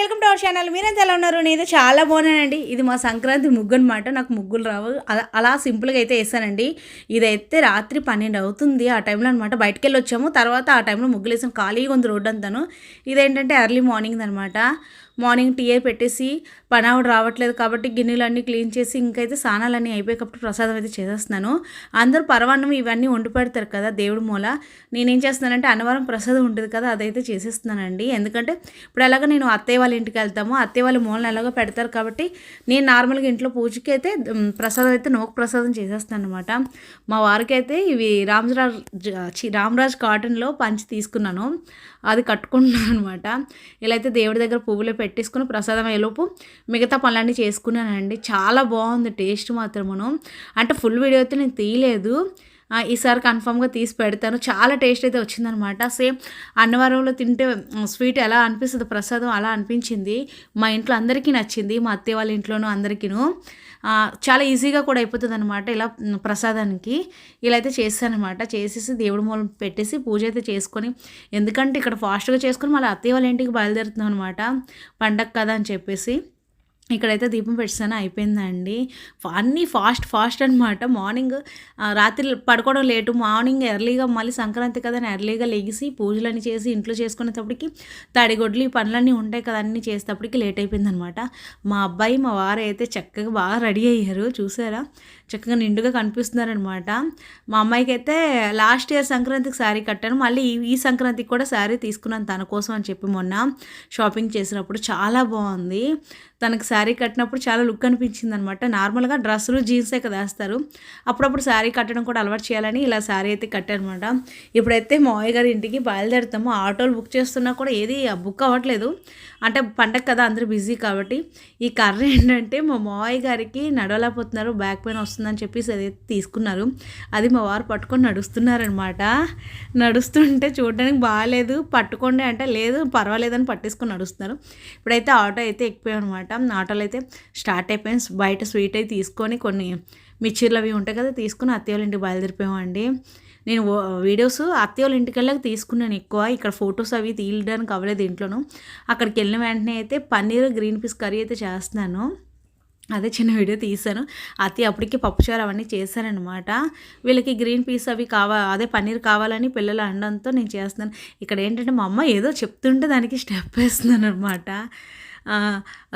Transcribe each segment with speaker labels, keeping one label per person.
Speaker 1: Welcome to our channel మీరంతా ఎలా ఉన్నారు? నేను చాలా బాగున్నానండి. ఇది మా సంక్రాంతి ముగ్గు అనమాట నాకు ముగ్గులు రావు. అలా అలా సింపుల్గా అయితే వేసానండి. ఇదైతే రాత్రి పన్నెండు అవుతుంది. ఆ టైంలో అనమాట బయటకు వెళ్ళి వచ్చాము తర్వాత ఆ టైంలో ముగ్గులు వేసాం ఖాళీగా ఉంది రోడ్డు అంతాను ఇదేంటంటే ఎర్లీ మార్నింగ్ అనమాట మార్నింగ్ టీ పెట్టేసి పనావుడు రావట్లేదు కాబట్టి గిన్నెలన్నీ క్లీన్ చేసి ఇంకైతే స్నానాలన్నీ అయిపోయేటప్పుడు ప్రసాదం అయితే చేసేస్తున్నాను. అందరూ పరవాన్నం ఇవన్నీ వండి పెడతారు కదా దేవుడి మూల. నేనేం చేస్తున్నానంటే అన్నవరం ప్రసాదం ఉంటుంది కదా అదైతే చేసేస్తున్నానండి. ఎందుకంటే ఇప్పుడు ఎలాగ నేను అత్తయ్య వాళ్ళ ఇంటికి వెళ్తాము అత్తయ్య వాళ్ళ మూలన ఎలాగో పెడతారు కాబట్టి నేను నార్మల్గా ఇంట్లో పూజకి అయితే ప్రసాదం అయితే నోకు ప్రసాదం చేసేస్తాను అనమాట మా వారికి అయితే ఇవి రామరాజ్ రామరాజ్ కాటన్లో పంచి తీసుకున్నాను. అది కట్టుకుంటున్నాను అనమాట ఇలా అయితే దేవుడి దగ్గర పువ్వులు పెట్టేసుకుని ప్రసాదం అయ్యేలోపు మిగతా పనులన్నీ చేసుకున్నానండి. చాలా బాగుంది టేస్ట్ మాత్రమును. అంటే ఫుల్ వీడియో అయితే నేను తీయలేదు. ఈసారి కన్ఫామ్గా తీసి పెడతాను. చాలా టేస్ట్ అయితే వచ్చిందనమాట. సేమ్ అన్నవరంలో తింటే స్వీట్ ఎలా అనిపిస్తుంది ప్రసాదం అలా అనిపించింది. మా ఇంట్లో అందరికీ నచ్చింది మా అత్తయ్య వాళ్ళ ఇంట్లోనూ అందరికీను. చాలా ఈజీగా కూడా అయిపోతుంది అనమాట ఇలా ప్రసాదానికి. ఇలా అయితే చేస్తానమాట చేసేసి దేవుడి మూలం పెట్టేసి పూజ అయితే చేసుకొని ఎందుకంటే ఇక్కడ ఫాస్ట్గా చేసుకొని మళ్ళీ అత్తయ్య వాళ్ళ ఇంటికి బయలుదేరుతున్నాం అనమాట. పండగ కదా అని చెప్పేసి. ఇక్కడైతే దీపం పెట్టాను అయిపోయిందండి. అన్నీ ఫాస్ట్ ఫాస్ట్ అనమాట మార్నింగ్ రాత్రి పడుకోవడం లేటు. మార్నింగ్ ఎర్లీగా మళ్ళీ సంక్రాంతి కదా అని ఎర్లీగా లెగిసి పూజలన్నీ చేసి ఇంట్లో చేసుకునేటప్పటికి తడిగొడ్లు ఈ పనులన్నీ ఉంటాయి కదా అన్నీ చేసేటప్పటికి లేట్ అయిపోయిందనమాట మా అబ్బాయి మా వారు అయితే చక్కగా బాగా రెడీ అయ్యారు. చూసారా? చక్కగా నిండుగా కనిపిస్తున్నారనమాట మా అమ్మాయికి అయితే లాస్ట్ ఇయర్ సంక్రాంతికి శారీ కట్టాను. మళ్ళీ ఈ ఈ సంక్రాంతికి కూడా శారీ తీసుకున్నాను తన కోసం అని చెప్పి మొన్న షాపింగ్ చేసినప్పుడు. చాలా బాగుంది. తనకు శారీ కట్టినప్పుడు చాలా లుక్ అనిపించింది అనమాట నార్మల్గా డ్రెస్సులు జీన్సే కదా వేస్తారు. అప్పుడప్పుడు శారీ కట్టడం కూడా అలవాటు చేయాలని ఇలా శారీ అయితే కట్టానమాట ఇప్పుడైతే మావయ్య గారి ఇంటికి బయలుదేరుతాము. ఆటోలు బుక్ చేస్తున్నా కూడా ఏది బుక్ అవ్వట్లేదు. అంటే పండగ కదా అందరూ బిజీ కాబట్టి. ఈ కర్ర ఏంటంటే మా మావయ్య గారికి నడవలేకపోతున్నారు. బ్యాక్ పెయిన్ వస్తుందని చెప్పేసి అది తీసుకున్నారు. అది మా వారు పట్టుకొని నడుస్తున్నారనమాట. నడుస్తుంటే చూడడానికి బాగాలేదు పట్టుకోండి అంటే లేదు పర్వాలేదని పట్టేసుకొని నడుస్తున్నారు. ఇప్పుడైతే ఆటో అయితే ఎక్కిపోయాం అనమాట ఆటోలో అయితే స్టార్ట్ అయిపోయింది బయట స్వీట్ అయితే తీసుకొని కొన్ని మిర్చీలు అవి ఉంటాయి కదా తీసుకుని అత్తయ్య వాళ్ళ ఇంటికి బయలుదేరిపోయామండి. నేను వీడియోస్ అత్తయ్య వాళ్ళ ఇంటికి వెళ్ళాక తీసుకున్నాను ఎక్కువ. ఇక్కడ ఫొటోస్ అవి తీయడానికి అవ్వలేదు ఇంట్లోనూ. అక్కడికి వెళ్ళిన వెంటనే అయితే పన్నీర్ గ్రీన్ పీస్ కర్రీ అయితే చేస్తున్నాను. అదే చిన్న వీడియో తీశాను. అతి అప్పటికి పప్పుచారు అవన్నీ చేశానమాట వీళ్ళకి గ్రీన్ పీస్ అవి కావా అదే పన్నీర్ కావాలని పిల్లలు అనడంతో నేను చేస్తున్నాను. ఇక్కడ ఏంటంటే మా అమ్మ ఏదో చెప్తుంటే దానికి స్టెప్ వేస్తున్నాను అనమాట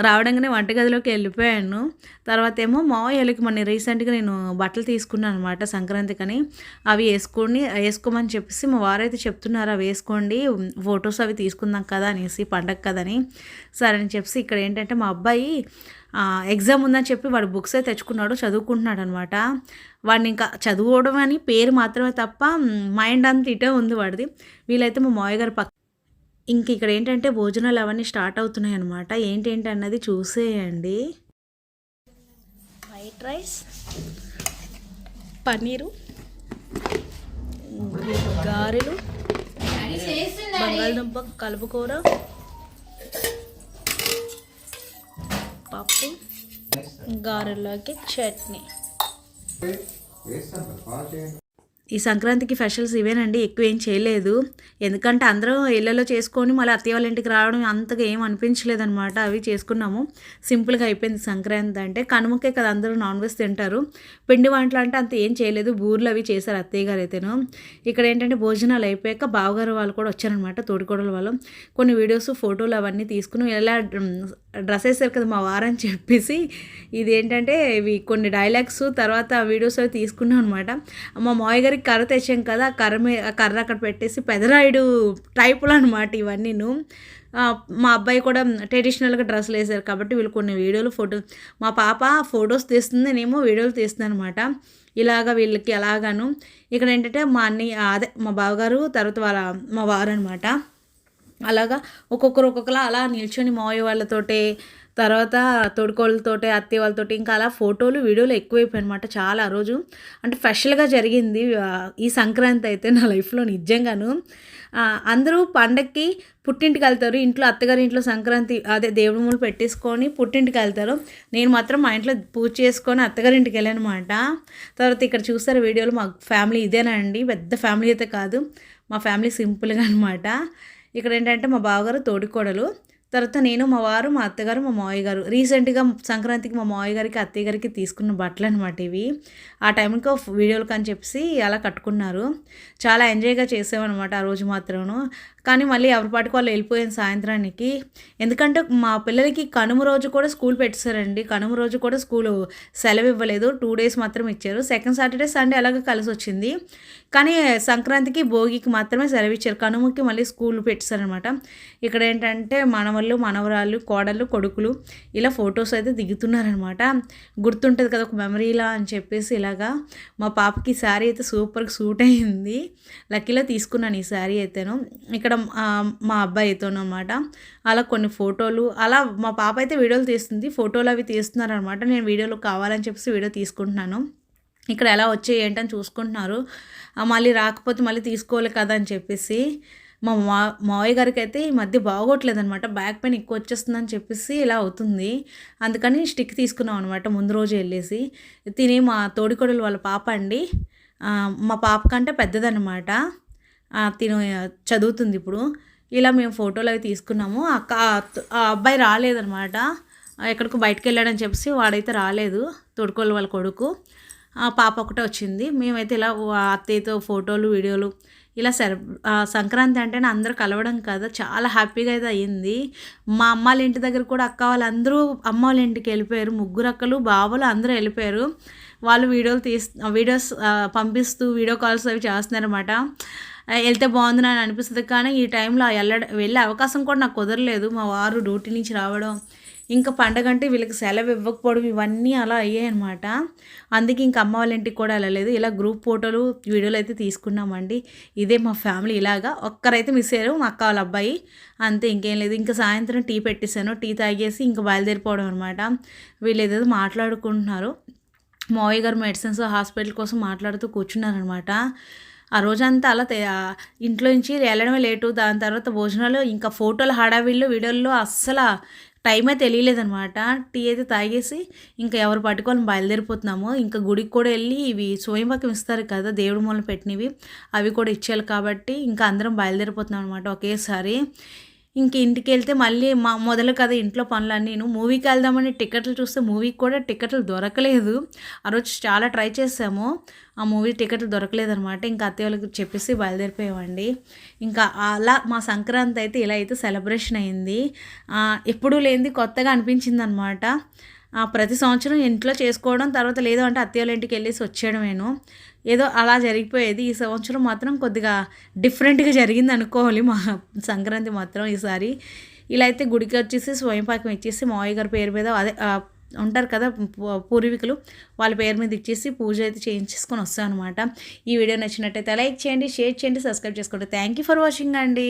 Speaker 1: రావడంగానే వంటగదిలోకి వెళ్ళిపోయాను. తర్వాత ఏమో మావయ్యలకి మొన్న రీసెంట్గా నేను బట్టలు తీసుకున్నాను అనమాట సంక్రాంతికని. అవి వేసుకొని వేసుకోమని చెప్పేసి మా వారైతే చెప్తున్నారు అవి వేసుకోండి ఫొటోస్ అవి తీసుకుందాం కదా అనేసి పండగ కదని. సరే అని చెప్పేసి ఇక్కడ ఏంటంటే మా అబ్బాయి ఎగ్జామ్ ఉందని చెప్పి వాడు బుక్స్ అయితే తెచ్చుకున్నాడు చదువుకుంటున్నాడు అనమాట వాడిని ఇంకా చదువుకోవడం అని పేరు మాత్రమే తప్ప మైండ్ అంత ఇటే ఉంది వాడిది. వీళ్ళైతే మా మావయ్య గారు పక్క ఇంక ఇక్కడ ఏంటంటే భోజనాలు అవన్నీ స్టార్ట్ అవుతున్నాయి అనమాట ఏంటేంటి అన్నది చూసేయండి. వైట్ రైస్ పన్నీరు గారెలు బంగాళదుంప కలుపుకూర పప్పు గారెల్లోకి చట్నీ. ఈ సంక్రాంతికి స్పెషల్స్ ఇవేనండి ఎక్కువ ఏం చేయలేదు. ఎందుకంటే అందరం ఇళ్ళలో చేసుకొని మళ్ళీ అత్తయ్య వాళ్ళ ఇంటికి రావడం అంతగా ఏం అనిపించలేదనమాట అవి చేసుకున్నాము. సింపుల్గా అయిపోయింది సంక్రాంతి అంటే కనుమకే కదా అందరూ నాన్ వెజ్ తింటారు. పిండి వంటలు అంటే అంత ఏం చేయలేదు. బూర్లు అవి చేశారు అత్తయ్య గారు అయితేను. ఇక్కడ ఏంటంటే భోజనాలు అయిపోయాక బావగారు వాళ్ళు కూడా వచ్చారనమాట తోడుకోడల వాళ్ళు. కొన్ని వీడియోస్ ఫోటోలు అవన్నీ తీసుకుని ఎలా డ్రెస్ వేసారు కదా మా వారని చెప్పేసి ఇది ఏంటంటే ఇవి కొన్ని డైలాగ్స్ తర్వాత వీడియోస్ అవి తీసుకున్నాం అనమాట మా మావయ్య గారికి కర్ర తెచ్చాం కదా ఆ కర్ర మీ ఆ కర్ర అక్కడ పెట్టేసి పెదరాయుడు టైపులు అనమాట ఇవన్నీను. మా అబ్బాయి కూడా ట్రెడిషనల్గా డ్రెస్సులు వేసారు కాబట్టి వీళ్ళు కొన్ని వీడియోలు ఫోటో మా పాప ఫొటోస్ తీస్తుంది నేనేమో వీడియోలు తీస్తుంది అనమాట ఇలాగ వీళ్ళకి అలాగాను. ఇక్కడ ఏంటంటే మా అన్నయ్య అదే మా బావగారు తర్వాత వాళ్ళ మా వారు అనమాట అలాగా ఒక్కొక్కరు ఒక్కొక్కలా అలా నిల్చొని మావయ్య వాళ్ళతోటే తర్వాత తోడుకోళ్ళతోటి అత్తయ్య వాళ్ళతోటి ఇంకా అలా ఫోటోలు వీడియోలు ఎక్కువైపోయాయి అనమాట చాలా ఆ రోజు. అంటే స్పెషల్గా జరిగింది ఈ సంక్రాంతి అయితే నా లైఫ్లో నిజంగాను. అందరూ పండక్కి పుట్టింటికి వెళ్తారు. ఇంట్లో అత్తగారి ఇంట్లో సంక్రాంతి అదే దేవుడి మూలు పెట్టేసుకొని పుట్టింటికి వెళ్తారు. నేను మాత్రం మా ఇంట్లో పూజ చేసుకొని అత్తగారింటికి వెళ్ళాను అనమాట తర్వాత ఇక్కడ చూస్తారు వీడియోలు? మా ఫ్యామిలీ ఇదేనా అండి? పెద్ద ఫ్యామిలీ అయితే కాదు. మా ఫ్యామిలీ సింపుల్గా అనమాట ఇక్కడ ఏంటంటే మా బావగారు తోడికోడలు. తర్వాత నేను మా వారు మా అత్తగారు మా మావయ్య గారు. రీసెంట్గా సంక్రాంతికి మా మావయ్య గారికి అత్తయ్య గారికి తీసుకున్న బట్టలు అనమాట ఇవి. ఆ టైంకి వీడియోలు కానీ చెప్పేసి అలా కట్టుకున్నారు. చాలా ఎంజాయ్గా చేసామన్నమాట ఆ రోజు మాత్రము కానీ మళ్ళీ ఎవరిపాటికి వాళ్ళు వెళ్ళిపోయాను సాయంత్రానికి. ఎందుకంటే మా పిల్లలకి కనుమ రోజు కూడా స్కూల్ పెట్టారండి కనుమ రోజు కూడా స్కూల్ సెలవు ఇవ్వలేదు. టూ డేస్ మాత్రం ఇచ్చారు. సెకండ్ సాటర్డే సండే అలాగే కలిసి వచ్చింది. కానీ సంక్రాంతికి భోగికి మాత్రమే సెలవు ఇచ్చారు. కనుమకి మళ్ళీ స్కూల్ పెట్టేశారనమాట ఇక్కడ ఏంటంటే మనవళ్ళు మనవరాళ్ళు కోడళ్ళు కొడుకులు ఇలా ఫొటోస్ అయితే దిగుతున్నారనమాట గుర్తుంటుంది కదా ఒక మెమరీలా అని చెప్పేసి ఇలాగా. మా పాపకి శారీ అయితే సూపర్గా సూట్ అయింది. లక్కీలో తీసుకున్నాను ఈ శారీ అయితేను. ఇక్కడ మా అబ్బాయితో అనమాట అలా కొన్ని ఫోటోలు అలా మా పాప అయితే వీడియోలు తీస్తుంది. ఫోటోలు అవి తీస్తున్నారనమాట నేను వీడియోలు కావాలని చెప్పేసి వీడియో తీసుకుంటున్నాను. ఇక్కడ ఎలా వచ్చాయి ఏంటని చూసుకుంటున్నారు. మళ్ళీ రాకపోతే మళ్ళీ తీసుకోవాలి కదా అని చెప్పేసి మా మా మావయ్య గారికి అయితే ఈ మధ్య బాగోట్లేదు అనమాట బ్యాక్ పెయిన్ ఎక్కువ వచ్చేస్తుందని చెప్పేసి ఇలా అవుతుంది. అందుకని స్టిక్ తీసుకున్నాం అనమాట ముందు రోజు వెళ్ళేసి. తిని మా తోడికొడలు వాళ్ళ పాప అండి. మా పాప కంటే పెద్దదనమాట తిను చదువుతుంది ఇప్పుడు. ఇలా మేము ఫోటోలు అవి తీసుకున్నాము. అక్క ఆ అబ్బాయి రాలేదనమాట ఎక్కడికి బయటకు వెళ్ళాడని చెప్పేసి వాడైతే రాలేదు. తొడుకోలు వాళ్ళ కొడుకు. ఆ పాప ఒకటే వచ్చింది. మేమైతే ఇలా అత్తయ్యతో ఫోటోలు వీడియోలు ఇలా సెర సంక్రాంతి అంటేనే అందరూ కలవడం కదా. చాలా హ్యాపీగా అయితే అయ్యింది. మా అమ్మ వాళ్ళ ఇంటి దగ్గర కూడా అక్క వాళ్ళందరూ అమ్మ వాళ్ళ ఇంటికి వెళ్ళిపోయారు. ముగ్గురు అక్కలు బావలు అందరూ వెళ్ళిపోయారు. వాళ్ళు వీడియోలు తీస్ వీడియోస్ పంపిస్తూ వీడియో కాల్స్ అవి చేస్తున్నారన్నమాట. వెళ్తే బాగుంది అని అనిపిస్తుంది. కానీ ఈ టైంలో వెళ్ళ వెళ్ళే అవకాశం కూడా నాకు కుదరలేదు. మా వారు డ్యూటీ నుంచి రావడం ఇంకా పండగ అంటే వీళ్ళకి సెలవు ఇవ్వకపోవడం ఇవన్నీ అలా అయ్యాయి అనమాట అందుకే ఇంకా అమ్మ వాళ్ళ ఇంటికి కూడా వెళ్ళలేదు. ఇలా గ్రూప్ ఫోటోలు వీడియోలు అయితే తీసుకున్నామండి. ఇదే మా ఫ్యామిలీ ఇలాగా. ఒక్కరైతే మిస్ అయ్యారు మా అక్క వాళ్ళ అబ్బాయి. అంతే ఇంకేం లేదు. ఇంకా సాయంత్రం టీ పెట్టేశాను. టీ తాగేసి ఇంకా బయలుదేరిపోవడం అనమాట వీళ్ళు ఏదేదో మాట్లాడుకుంటున్నారు. మావయ్య గారు మెడిసిన్స్ హాస్పిటల్ కోసం మాట్లాడుతూ కూర్చున్నారనమాట ఆ రోజంతా అలా ఇంట్లో నుంచి వెళ్ళడమే లేటు దాని తర్వాత భోజనాలు ఇంకా ఫోటోలు హడావిళ్ళు వీడియోల్లో అస్సలు టైమే తెలియలేదనమాట టీ అయితే తాగేసి ఇంకా ఎవరు పట్టుకొని బయలుదేరిపోతున్నాము. ఇంకా గుడికి కూడా వెళ్ళి ఇవి స్వయంపాకం ఇస్తారు కదా దేవుడి మూలన పెట్టినవి అవి కూడా ఇచ్చేయాలి కాబట్టి ఇంకా అందరం బయలుదేరిపోతున్నాం అనమాట ఒకేసారి. ఇంక ఇంటికి వెళ్తే మళ్ళీ మా మొదలు కదా ఇంట్లో పనులన్నీ. నేను మూవీకి వెళ్దామని టికెట్లు చూస్తే మూవీకి కూడా టికెట్లు దొరకలేదు. ఆ రోజు చాలా ట్రై చేసాము. ఆ మూవీ టికెట్లు దొరకలేదనమాట ఇంకా అత్తయ్య వాళ్ళకి చెప్పేసి బయలుదేరిపోయామండి. ఇంకా అలా మా సంక్రాంతి అయితే ఇలా అయితే సెలబ్రేషన్ అయింది. ఎప్పుడూ లేనిది కొత్తగా అనిపించింది అనమాట ప్రతి సంవత్సరం ఇంట్లో చేసుకోవడం తర్వాత లేదు అంటే అత్తయ్య ఇంటికి వెళ్ళేసి వచ్చేయడమేను. ఏదో అలా జరిగిపోయేది. ఈ సంవత్సరం మాత్రం కొద్దిగా డిఫరెంట్గా జరిగింది అనుకోవాలి. మా సంక్రాంతి మాత్రం ఈసారి. ఇలా అయితే గుడికి వచ్చేసి స్వయంపాకం ఇచ్చేసి మావయ్య గారి పేరు మీద అదే ఉంటారు కదా పూర్వీకులు వాళ్ళ పేరు మీద ఇచ్చేసి పూజ అయితే చేయించేసుకొని వస్తాం అనమాట ఈ వీడియో నచ్చినట్టయితే లైక్ చేయండి షేర్ చేయండి సబ్స్క్రైబ్ చేసుకోండి. థ్యాంక్ యూ ఫర్ వాచింగ్ అండి.